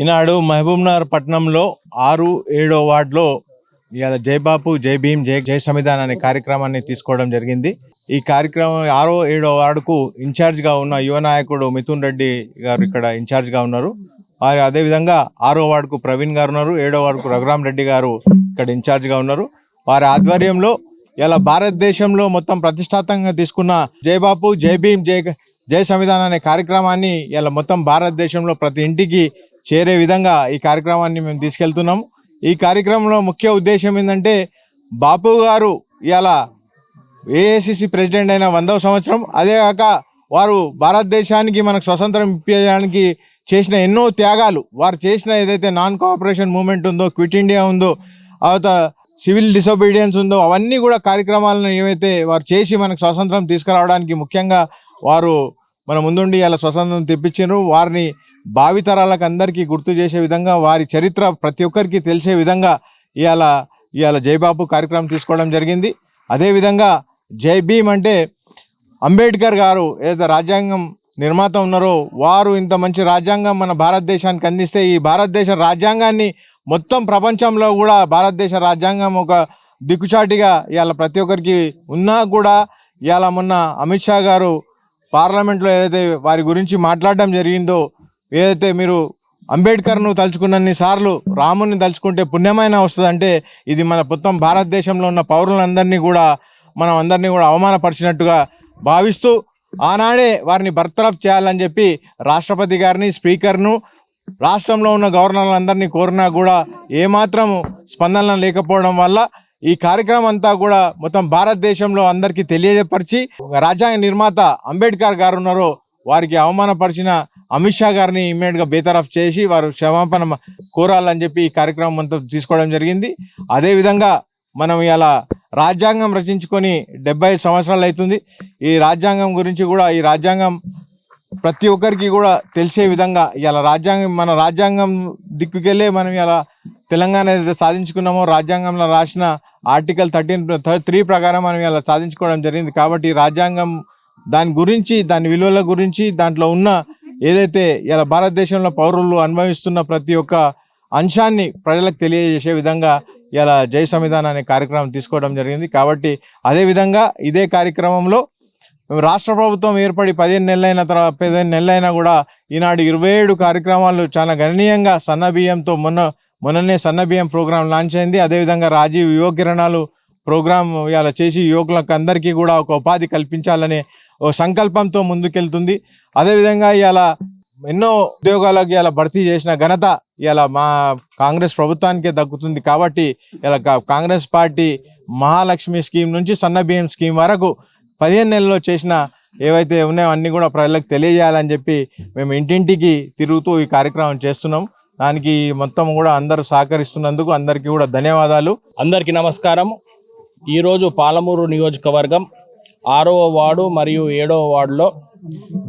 ఈనాడు మహబూబ్నగర్ పట్టణంలో ఆరు ఏడో వార్డులో ఇవాళ జై బాపు జై భీమ్ జై జై సమిధాన్ అనే కార్యక్రమాన్ని తీసుకోవడం జరిగింది. ఈ కార్యక్రమం ఆరో ఏడో వార్డుకు ఇన్ఛార్జ్గా ఉన్న యువ నాయకుడు మిథున్ రెడ్డి గారు ఇక్కడ ఇన్ఛార్జ్గా ఉన్నారు. వారు అదేవిధంగా ఆరో వార్డుకు ప్రవీణ్ గారు ఉన్నారు ఏడో వార్డుకు రఘురామ్ రెడ్డి గారు ఇక్కడ ఇన్ఛార్జ్గా ఉన్నారు. వారి ఆధ్వర్యంలో ఇలా భారతదేశంలో మొత్తం ప్రతిష్టాత్మకంగా తీసుకున్న జై బాపు జై భీమ్ జై జై సంవిధాన్ అనే కార్యక్రమాన్ని ఇలా మొత్తం భారతదేశంలో ప్రతి ఇంటికి చేరే విధంగా ఈ కార్యక్రమాన్ని మేము తీసుకెళ్తున్నాం. ఈ కార్యక్రమంలో ముఖ్య ఉద్దేశం ఏంటంటే బాపు గారు ఇలా ఏఐసిసి ప్రెసిడెంట్ అయిన వందవ సంవత్సరం అదే కాక వారు భారతదేశానికి మనకు స్వతంత్రం ఇప్పించడానికి చేసిన ఎన్నో త్యాగాలు వారు చేసిన ఏదైతే నాన్ కోఆపరేషన్ మూమెంట్ ఉందో క్విట్ ఇండియా ఉందో అవత సివిల్ డిసోబీడియన్స్ ఉందో అవన్నీ కూడా కార్యక్రమాలను ఏవైతే వారు చేసి మనకు స్వాతంత్రం తీసుకురావడానికి ముఖ్యంగా వారు మన ముందుండి అలా స్వతంత్రం తెప్పించారు వారిని భావితరాలకు అందరికీ గుర్తు చేసే విధంగా వారి చరిత్ర ప్రతి ఒక్కరికి తెలిసే విధంగా ఇవాళ ఇవాళ జైబాబు కార్యక్రమం తీసుకోవడం జరిగింది. అదేవిధంగా జై భీమ్ అంటే అంబేద్కర్ గారు ఏదైతే రాజ్యాంగం నిర్మాత ఉన్నారో వారు ఇంత మంచి రాజ్యాంగం మన భారతదేశానికి అందిస్తే ఈ భారతదేశ రాజ్యాంగాన్ని మొత్తం ప్రపంచంలో కూడా భారతదేశ రాజ్యాంగం ఒక దిక్కుచాటిగా ఇవాళ ప్రతి ఒక్కరికి ఉన్నా కూడా ఇవాళ మొన్న అమిత్ షా గారు పార్లమెంట్లో ఏదైతే వారి గురించి మాట్లాడడం జరిగిందో ఏదైతే మీరు అంబేద్కర్ను తలుచుకున్నన్ని సార్లు రాముని తలుచుకుంటే పుణ్యమైన వస్తుందంటే ఇది మన మొత్తం భారతదేశంలో ఉన్న పౌరులందరినీ కూడా మనం అందరినీ కూడా అవమానపరిచినట్టుగా భావిస్తూ ఆనాడే వారిని బర్తరఫ్ చేయాలని చెప్పి రాష్ట్రపతి గారిని స్పీకర్ను రాష్ట్రంలో ఉన్న గవర్నర్లందరినీ కోరినా కూడా ఏమాత్రం స్పందన లేకపోవడం వల్ల ఈ కార్యక్రమం అంతా కూడా మొత్తం భారతదేశంలో అందరికీ తెలియజేపరిచి రాజ్యాంగ నిర్మాత అంబేద్కర్ గారు ఉన్నారో. వారికి అవమానపరిచిన అమిత్ షా గారిని ఇమ్మీడియట్గా బేతరఫ్ చేసి వారు క్షమాపణ కోరాలని చెప్పి ఈ కార్యక్రమం అంతా తీసుకోవడం జరిగింది. అదేవిధంగా మనం ఇలా రాజ్యాంగం రచించుకొని డెబ్బై సంవత్సరాలు అవుతుంది ఈ రాజ్యాంగం గురించి కూడా ఈ రాజ్యాంగం ప్రతి ఒక్కరికి కూడా తెలిసే విధంగా ఇలా రాజ్యాంగం మన రాజ్యాంగం దిక్కుకెళ్ళే మనం ఇలా తెలంగాణ ఏదైతే సాధించుకున్నామో రాజ్యాంగంలో రాసిన ఆర్టికల్ థర్టీన్ త్రీ ప్రకారం మనం ఇలా సాధించుకోవడం జరిగింది. కాబట్టి రాజ్యాంగం దాని గురించి దాని విలువల గురించి దాంట్లో ఉన్న ఏదైతే ఇలా భారతదేశంలో పౌరులు అనుభవిస్తున్న ప్రతి ఒక్క అంశాన్ని ప్రజలకు తెలియజేసే విధంగా ఇలా జై సంవిధాన్ అనే కార్యక్రమం తీసుకోవడం జరిగింది. కాబట్టి అదే విధంగా ఇదే కార్యక్రమంలో రాష్ట్ర ప్రభుత్వం ఏర్పడి పదిహేను నెలలైన తర్వాత పదిహేను నెలలైనా కూడా ఈనాడు ఇరవై ఏడు కార్యక్రమాలు చాలా గణనీయంగా సన్న బియ్యంతో మొన్న మొన్ననే సన్న బియ్యం ప్రోగ్రాం లాంచ్ అయింది. అదేవిధంగా రాజీవ్ యువ కిరణాలు ప్రోగ్రాం ఇలా చేసి యువకులకు అందరికీ కూడా ఒక ఉపాధి కల్పించాలనే సంకల్పంతో ముందుకెళ్తుంది. అదేవిధంగా ఇలా ఎన్నో ఉద్యోగాలకు ఇలా భర్తీ చేసిన ఘనత ఇలా మా కాంగ్రెస్ ప్రభుత్వానికే దక్కుతుంది కాబట్టి ఇలా కా- కాంగ్రెస్ పార్టీ మహాలక్ష్మి స్కీమ్ నుంచి సన్న బియ్యం స్కీమ్ వరకు పదిహేను నెలల్లో చేసిన ఏవైతే ఉన్నాయో అన్నీ కూడా ప్రజలకు తెలియజేయాలని చెప్పి మేము ఇంటింటికి తిరుగుతూ ఈ కార్యక్రమం చేస్తున్నాం. దానికి మొత్తం కూడా అందరూ సహకరిస్తున్నందుకు అందరికీ కూడా ధన్యవాదాలు. అందరికీ నమస్కారం. ఈరోజు పాలమూరు నియోజకవర్గం ఆరవ వార్డు మరియు ఏడవ వార్డులో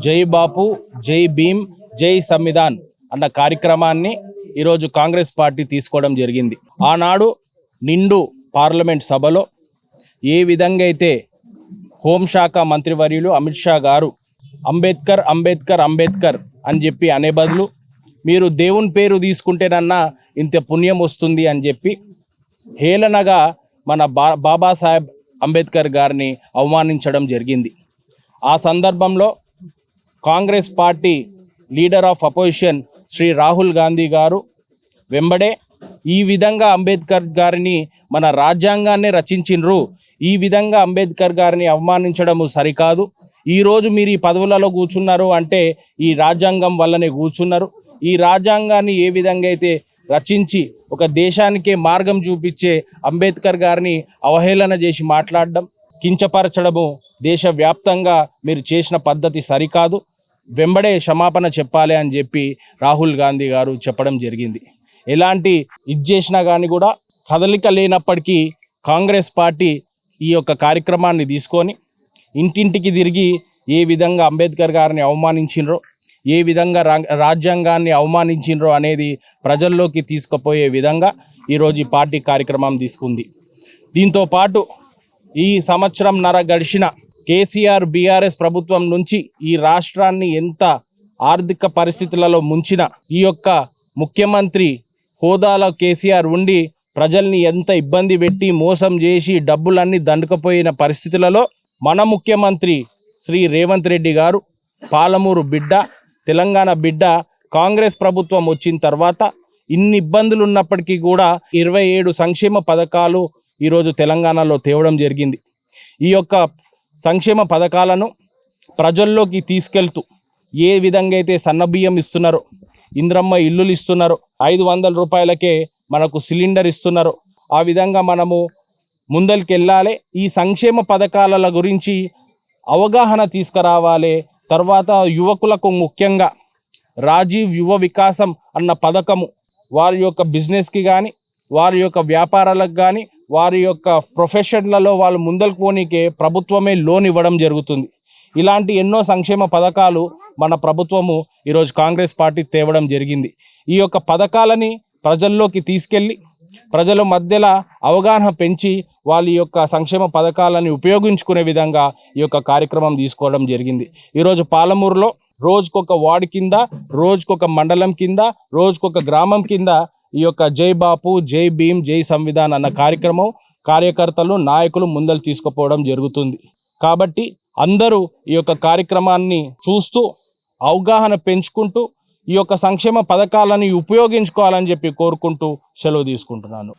జై బాపు జై భీమ్ జై సంవిధాన్ అన్న కార్యక్రమాన్ని ఈరోజు కాంగ్రెస్ పార్టీ తీసుకోవడం జరిగింది. ఆనాడు నిండు పార్లమెంట్ సభలో ఏ విధంగా అయితే హోంశాఖ మంత్రివర్యులు అమిత్ షా గారు అంబేద్కర్ అంబేద్కర్ అంబేద్కర్ అని చెప్పి అనే బదులు మీరు దేవుని పేరు తీసుకుంటేనన్నా ఇంత పుణ్యం వస్తుంది అని చెప్పి హేళనగా మన బా బాబాసాహెబ్ అంబేద్కర్ గారిని అవమానించడం జరిగింది. ఆ సందర్భంలో Congress party leader of opposition Shri Rahul Gandhi garu వెంబడే ఈ విధంగా అంబేద్కర్ గారిని మన రాజ్యాంగాన్ని రచించిండ్రు ఈ విధంగా అంబేద్కర్ గారిని అవమానించడము సరికాదు. ఈరోజు మీరు ఈ పదవులలో కూర్చున్నారు అంటే ఈ రాజ్యాంగం వల్లనే కూర్చున్నారు. ఈ రాజ్యాంగాన్ని ఏ విధంగా అయితే రచించి ఒక దేశానికే మార్గం చూపించే అంబేద్కర్ గారిని అవహేళన చేసి మాట్లాడడం కించపరచడము దేశవ్యాప్తంగా మీరు చేసిన పద్ధతి సరికాదు. వెంబడే క్షమాపణ చెప్పాలి అని చెప్పి రాహుల్ గాంధీ గారు చెప్పడం జరిగింది. ఎలాంటి ఇది చేసినా కానీ కూడా కదలిక లేనప్పటికీ కాంగ్రెస్ పార్టీ ఈ యొక్క కార్యక్రమాన్ని తీసుకొని ఇంటింటికి తిరిగి ఏ విధంగా అంబేద్కర్ గారిని అవమానించినరో ఏ విధంగా రా- రాజ్యాంగాన్ని అవమానించినరో అనేది ప్రజల్లోకి తీసుకుపోయే విధంగా ఈరోజు ఈ పార్టీ కార్యక్రమం తీసుకుంది. దీంతో పాటు ఈ సంవత్సరం నర గడిచిన కేసీఆర్ బీఆర్ఎస్ ప్రభుత్వం నుంచి ఈ రాష్ట్రాన్ని ఎంత ఆర్థిక పరిస్థితులలో ముంచిన ఈ యొక్క ముఖ్యమంత్రి హోదాలో కేసీఆర్ ఉండి ప్రజల్ని ఎంత ఇబ్బంది పెట్టి మోసం చేసి డబ్బులన్నీ దండుకపోయిన పరిస్థితులలో మన ముఖ్యమంత్రి శ్రీ రేవంత్ రెడ్డి గారు పాలమూరు బిడ్డ తెలంగాణ బిడ్డ కాంగ్రెస్ ప్రభుత్వం వచ్చిన తర్వాత ఇన్ని ఇబ్బందులు ఉన్నప్పటికీ కూడా ఇరవై ఏడు సంక్షేమ పథకాలు ఈరోజు తెలంగాణలో తేవడం జరిగింది. ఈ యొక్క సంక్షేమ పథకాలను ప్రజల్లోకి తీసుకెళ్తూ ఏ విధంగా అయితే సన్నబియ్యం ఇస్తున్నారో ఇంద్రమ్మ ఇల్లులు ఇస్తున్నారు ఐదు వందల రూపాయలకే మనకు సిలిండర్ ఇస్తున్నారు ఆ విధంగా మనము ముందరికి వెళ్ళాలి ఈ సంక్షేమ పథకాల గురించి అవగాహన తీసుకురావాలి. తర్వాత యువకులకు ముఖ్యంగా రాజీవ్ యువ వికాసం అన్న పథకము వారి యొక్క బిజినెస్కి కానీ వారి యొక్క వ్యాపారాలకు కానీ వారి యొక్క ప్రొఫెషన్లలో వాళ్ళు ముందలు పోనీకే ప్రభుత్వమే లోన్ ఇవ్వడం జరుగుతుంది. ఇలాంటి ఎన్నో సంక్షేమ పథకాలు మన ప్రభుత్వము ఈరోజు కాంగ్రెస్ పార్టీ తేవడం జరిగింది. ఈ యొక్క పథకాలని ప్రజల్లోకి తీసుకెళ్ళి ప్రజల మధ్యలో అవగాహన పెంచి వాళ్ళ యొక్క సంక్షేమ పథకాలని ఉపయోగించుకునే విధంగా ఈ యొక్క కార్యక్రమం తీసుకోవడం జరిగింది. ఈరోజు పాలమూరులో రోజుకొక వార్డు కింద రోజుకొక మండలం కింద రోజుకొక గ్రామం కింద ఈ యొక్క జై బాపు జై భీమ్ జై సంవిధాన్ అన్న కార్యక్రమం కార్యకర్తలు నాయకులు ముందలు తీసుకుపోవడం జరుగుతుంది. కాబట్టి అందరూ ఈ యొక్క కార్యక్రమాన్ని చూస్తూ అవగాహన పెంచుకుంటూ ఈ యొక్క సంక్షేమ పథకాలను ఉపయోగించుకోవాలని చెప్పి కోరుకుంటూ సెలవు తీసుకుంటున్నాను.